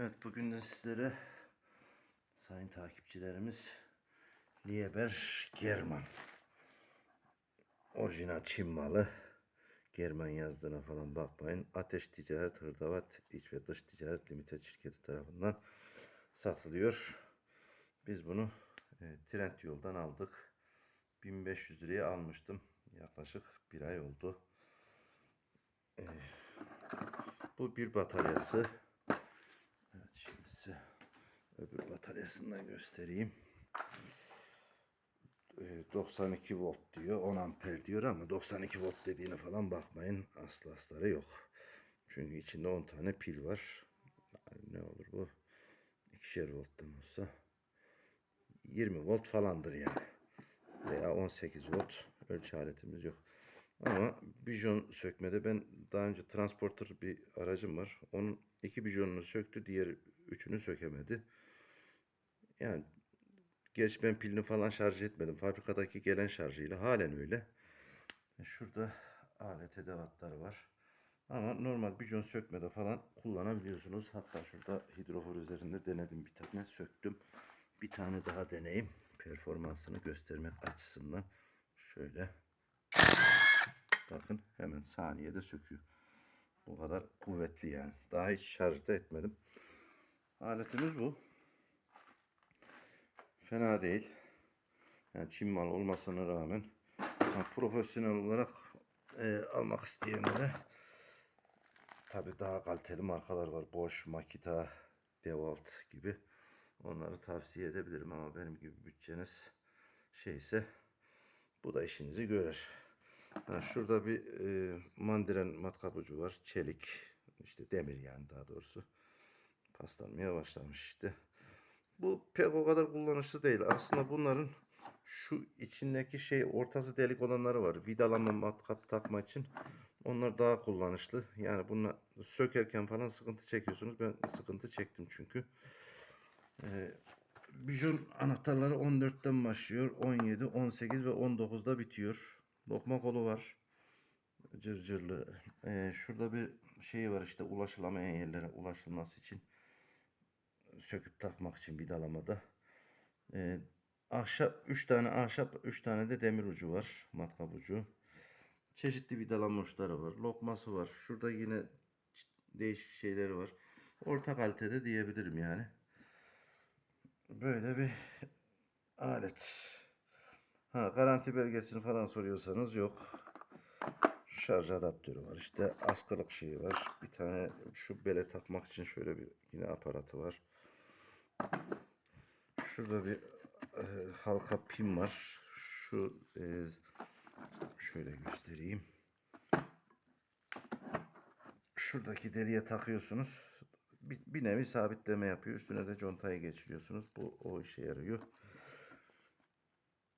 Evet bugün de sizlere sayın takipçilerimiz Lieber German orijinal Çin malı German yazdığına falan bakmayın. Ateş Ticaret Hırdavat İç ve Dış Ticaret Limited şirketi tarafından satılıyor. Biz bunu e, Trend yoldan aldık. 1500 liraya almıştım. Yaklaşık bir ay oldu. E, bu bir bataryası. Bataryasından göstereyim. Ee, 92 volt diyor, 10 amper diyor ama 92 volt dediğine falan bakmayın. Aslı astarı yok. Çünkü içinde 10 tane pil var. Ne olur bu? İkişer volttan olsa 20 volt falandır yani. Veya 18 volt ölçü aletimiz yok. Ama bijon sökmede ben daha önce transporter bir aracım var. Onun iki bijonunu söktü, diğer üçünü sökemedi. Yani geç ben pilini falan şarj etmedim. Fabrikadaki gelen şarjıyla halen öyle. Şurada alet edevatları var. Ama normal bijon sökmede falan kullanabiliyorsunuz. Hatta şurada hidrofor üzerinde denedim bir tane söktüm. Bir tane daha deneyim. Performansını göstermek açısından. Şöyle. Bakın hemen saniyede söküyor. Bu kadar kuvvetli yani. Daha hiç şarj da etmedim. Aletimiz bu. Fena değil. Yani Çin mal olmasına rağmen profesyonel olarak e, almak isteyenlere tabi daha kaliteli markalar var. Bosch, Makita, Dewalt gibi. Onları tavsiye edebilirim ama benim gibi bütçeniz şeyse bu da işinizi görür. Ha, şurada bir e, mandiren matkap ucu var. Çelik. işte demir yani daha doğrusu. Paslanmaya başlamış işte. Bu pek o kadar kullanışlı değil. Aslında bunların şu içindeki şey ortası delik olanları var. Vidalama matkap takma için. Onlar daha kullanışlı. Yani bunu sökerken falan sıkıntı çekiyorsunuz. Ben sıkıntı çektim çünkü. Ee, Bijon anahtarları 14'ten başlıyor. 17, 18 ve 19'da bitiyor. Lokma kolu var. Cırcırlı. Ee, şurada bir şey var işte ulaşılamayan yerlere ulaşılması için söküp takmak için vidalamada. Ee, ahşap 3 tane ahşap 3 tane de demir ucu var. Matkap ucu. Çeşitli vidalama uçları var. Lokması var. Şurada yine değişik şeyleri var. Orta kalitede diyebilirim yani. Böyle bir alet. Ha, garanti belgesini falan soruyorsanız yok. Şarj adaptörü var. İşte askılık şeyi var. Bir tane şu bele takmak için şöyle bir yine aparatı var. Şurada bir e, halka pin var. Şu e, şöyle göstereyim. Şuradaki deliğe takıyorsunuz. Bir, bir nevi sabitleme yapıyor. Üstüne de contayı geçiriyorsunuz. Bu o işe yarıyor.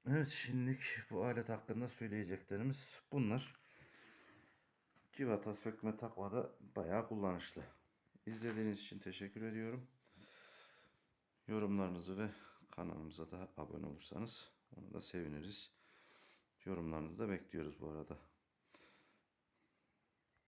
Evet şimdilik bu alet hakkında söyleyeceklerimiz bunlar. Civata sökme takmada bayağı kullanışlı. İzlediğiniz için teşekkür ediyorum. Yorumlarınızı ve kanalımıza da abone olursanız onu da seviniriz. Yorumlarınızı da bekliyoruz bu arada.